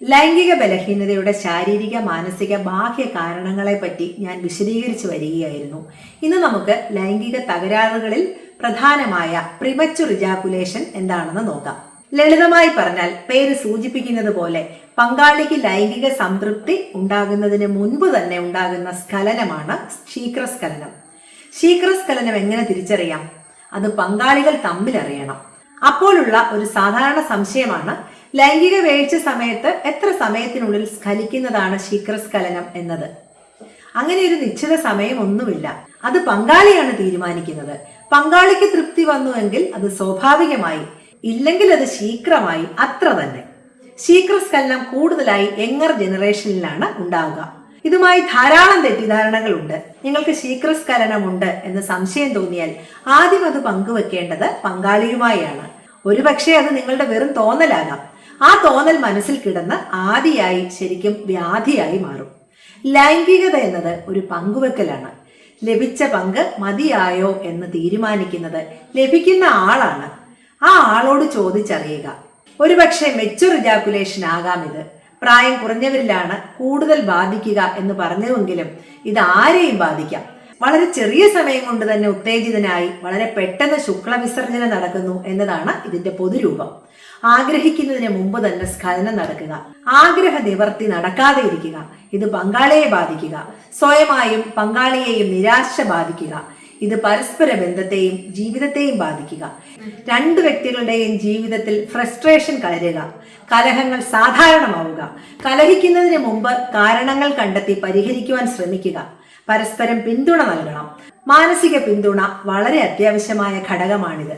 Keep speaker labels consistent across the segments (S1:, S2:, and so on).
S1: ലൈംഗിക ബലഹീനതയുടെ ശാരീരിക മാനസിക ബാഹ്യ കാരണങ്ങളെപ്പറ്റി ഞാൻ വിശദീകരിച്ചു വരികയായിരുന്നു. ഇന്ന് നമുക്ക് ലൈംഗിക തകരാറുകളിൽ പ്രധാനമായ പ്രിമച്ചുർ റിജാക്കുലേഷൻ എന്താണെന്ന് നോക്കാം. ലളിതമായി പറഞ്ഞാൽ പേര് സൂചിപ്പിക്കുന്നത് പോലെ പങ്കാളിക്ക് ലൈംഗിക സംതൃപ്തി ഉണ്ടാകുന്നതിന് മുൻപ് തന്നെ ഉണ്ടാകുന്ന സ്ഖലനമാണ് ശീക്രസ്ഖലനം. ശീക്രസ്ഖലനം എങ്ങനെ തിരിച്ചറിയാം? അത് പങ്കാളികൾ തമ്മിൽ അറിയണം. അപ്പോഴുള്ള ഒരു സാധാരണ സംശയമാണ് ലൈംഗിക വീഴ്ച സമയത്ത് എത്ര സമയത്തിനുള്ളിൽ സ്ഖലിക്കുന്നതാണ് ശീക്രസ്ഖലനം എന്നത്? അങ്ങനെ ഒരു നിശ്ചിത സമയം ഒന്നുമില്ല. അത് പങ്കാളിയാണ് തീരുമാനിക്കുന്നത്. പങ്കാളിക്ക് തൃപ്തി വന്നുവെങ്കിൽ അത് സ്വാഭാവികമായി ഇല്ലെങ്കിൽ അത് ശീക്രമായി അത്ര തന്നെ. ശീക്രസ്ഖലനം കൂടുതലായി യങ്ങർ ജനറേഷനിലാണ് ഉണ്ടാവുക. ഇതുമായി ധാരാളം തെറ്റിദ്ധാരണകളുണ്ട്. നിങ്ങൾക്ക് ശീക്രസ്ഖലനമുണ്ട് എന്ന് സംശയം തോന്നിയാൽ ആദ്യം അത് പങ്കുവെക്കേണ്ടത് പങ്കാളിയുമായാണ്. ഒരുപക്ഷെ അത് നിങ്ങളുടെ വെറും തോന്നലാകാം. ആ തോന്നൽ മനസ്സിൽ കിടന്ന് ആദിയായി ശരിക്കും വ്യാധിയായി മാറും. ലൈംഗികത എന്നത് ഒരു പങ്കുവെക്കലാണ്. ലഭിച്ച പങ്ക് മതിയായോ എന്ന് തീരുമാനിക്കുന്നത് ലഭിക്കുന്ന ആളാണ്. ആ ആളോട് ചോദിച്ചറിയുക. ഒരുപക്ഷെ മെച്ചുർ ഇജാക്കുലേഷൻ ആകാം ഇത്. പ്രായം കുറഞ്ഞവരിലാണ് കൂടുതൽ ബാധിക്കുക എന്ന് പറഞ്ഞുവെങ്കിലും ഇത് ആരെയും ബാധിക്കാം. വളരെ ചെറിയ സമയം കൊണ്ട് തന്നെ ഉത്തേജിതനായി വളരെ പെട്ടെന്ന് ശുക്ലവിസർജനം നടക്കുന്നു എന്നതാണ് ഇതിന്റെ പൊതുരൂപം. ആഗ്രഹിക്കുന്നതിന് മുമ്പ് തന്നെ സ്ഖലനം നടക്കുക. ആഗ്രഹ നിവർത്തി നടക്കാതെ ഇരിക്കുക. ഇത് പങ്കാളിയെ ബാധിക്കുക. സ്വയമായും പങ്കാളിയെയും നിരാശ ബാധിക്കുക. ഇത് പരസ്പര ബന്ധത്തെയും ജീവിതത്തെയും ബാധിക്കുക. രണ്ട് വ്യക്തികളുടെയും ജീവിതത്തിൽ ഫ്രസ്ട്രേഷൻ കലരുക. കലഹങ്ങൾ സാധാരണമാവുക. കലഹിക്കുന്നതിന് മുമ്പ് കാരണങ്ങൾ കണ്ടെത്തി പരിഹരിക്കുവാൻ ശ്രമിക്കുക. പരസ്പരം പിന്തുണ നൽകണം. മാനസിക പിന്തുണ വളരെ അത്യാവശ്യമായ ഘടകമാണിത്.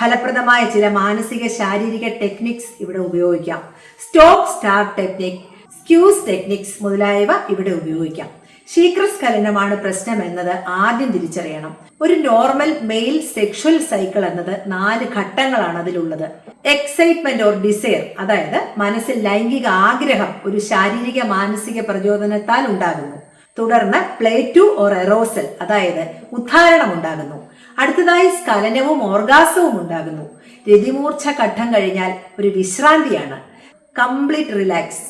S1: ഫലപ്രദമായ ചില മാനസിക ശാരീരിക ടെക്നിക്സ് ഇവിടെ ഉപയോഗിക്കാം. Stop start technique squeeze techniques മുതലായവ ഇവിടെ ഉപയോഗിക്കാം. ശീഘ്രസ്ഖലനമാണ് പ്രശ്നം എന്നത് ആദ്യം തിരിച്ചറിയണം. ഒരു നോർമൽ മെയിൽ സെക്ഷൽ സൈക്കിൾ എന്നത് നാല് ഘട്ടങ്ങളാണ് അതിലുള്ളത്. എക്സൈറ്റ്മെന്റ് ഓർ ഡിസയർ അതായത് മനസ്സിൽ ലൈംഗിക ആഗ്രഹം ഒരു ശാരീരിക മാനസിക പ്രചോദനത്താൽ ഉണ്ടാകുന്നു. തുടർന്ന് പ്ലേറ്റു ഓർ എറോസൽ അതായത് ഉദ്ധാരണം ഉണ്ടാകുന്നു അടുത്തതായി സ്ഖലനവും ഓർഗാസവും ഉണ്ടാകുന്നു. രതിമൂർച്ച ഘട്ടം കഴിഞ്ഞാൽ ഒരു വിശ്രാന്തിയാണ്. Complete relax.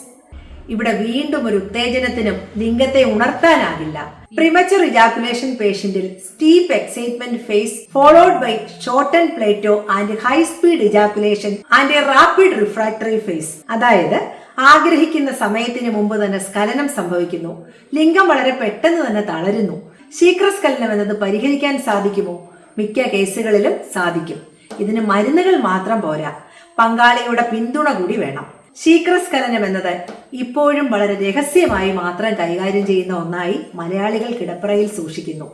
S1: ഇവിടെ വീണ്ടും ഒരു ഉത്തേജനത്തിനും ലിംഗത്തെ ഉണർത്താനാകില്ല. Premature ejaculation പേഷ്യന്റിൽ steep excitement phase followed by short and plateau and high speed ejaculation and a rapid refractory phase അതായത് ആഗ്രഹിക്കുന്ന സമയത്തിന് മുമ്പ് തന്നെ സ്കലനം സംഭവിക്കുന്നു. ലിംഗം വളരെ പെട്ടെന്ന് തന്നെ തളരുന്നു. ശീഘ്രസ്ഖലനം എന്നത് പരിഹരിക്കാൻ സാധിക്കുമോ? മിക്ക കേസുകളിലും സാധിക്കും. ഇതിന് മരുന്നുകൾ മാത്രം പോരാ. പങ്കാളിയുടെ പിന്തുണ കൂടി വേണം. ശീഘ്രസ്ഖലനം എന്നത് ഇപ്പോഴും വളരെ രഹസ്യമായി മാത്രം കൈകാര്യം ചെയ്യുന്ന ഒന്നായി മലയാളികൾ കിടപ്പറയിൽ സൂക്ഷിക്കുന്നു.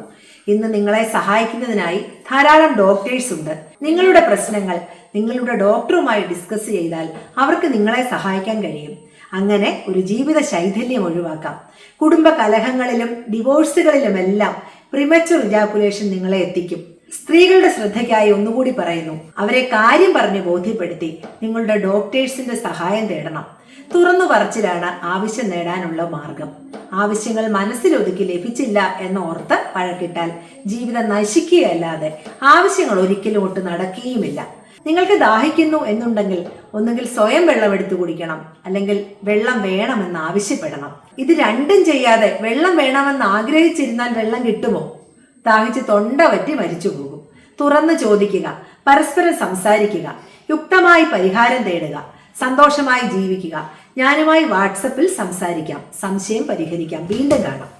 S1: ഇന്ന് നിങ്ങളെ സഹായിക്കുന്നതിനായി ധാരാളം ഡോക്ടേഴ്സ് ഉണ്ട്. നിങ്ങളുടെ പ്രശ്നങ്ങൾ നിങ്ങളുടെ ഡോക്ടറുമായി ഡിസ്കസ് ചെയ്താൽ അവർക്ക് നിങ്ങളെ സഹായിക്കാൻ കഴിയും. അങ്ങനെ ഒരു ജീവിത ശൈഥല്യം ഒഴിവാക്കാം. കുടുംബ കലഹങ്ങളിലും ഡിവോഴ്സുകളിലുമെല്ലാം പ്രിമച്ചുർ ഇജാക്കുലേഷൻ നിങ്ങളെ എത്തിക്കും. സ്ത്രീകളുടെ ശ്രദ്ധയ്ക്കായി ഒന്നുകൂടി പറയുന്നു അവരെ കാര്യം പറഞ്ഞ് ബോധ്യപ്പെടുത്തി നിങ്ങളുടെ ഡോക്ടേഴ്സിന്റെ സഹായം തേടണം. തുറന്നു പറച്ചിലാണ് ആവശ്യം നേടാനുള്ള മാർഗം. ആവശ്യങ്ങൾ മനസ്സിലൊതുക്കി ലഭിച്ചില്ല എന്ന് ഓർത്ത് വഴക്കിട്ടാൽ ജീവിതം നശിക്കുകയല്ലാതെ ആവശ്യങ്ങൾ ഒരിക്കലും ഒട്ട് നടക്കുകയുമില്ല. നിങ്ങൾക്ക് ദാഹിക്കുന്നു എന്നുണ്ടെങ്കിൽ ഒന്നുകിൽ സ്വയം വെള്ളം എടുത്തു കുടിക്കണം അല്ലെങ്കിൽ വെള്ളം വേണമെന്ന് ആവശ്യപ്പെടണം. ഇത് രണ്ടും ചെയ്യാതെ വെള്ളം വേണമെന്ന് ആഗ്രഹിച്ചിരുന്നാൽ വെള്ളം കിട്ടുമോ? ദാഹിച്ച് തൊണ്ട പറ്റി മരിച്ചു പോകും. തുറന്നു ചോദിക്കുക പരസ്പരം സംസാരിക്കുക യുക്തമായി പരിഹാരം തേടുക സന്തോഷമായി ജീവിക്കുക. ഞാനുമായി വാട്സപ്പിൽ സംസാരിക്കാം. സംശയം പരിഹരിക്കാം. വീണ്ടും കാണാം.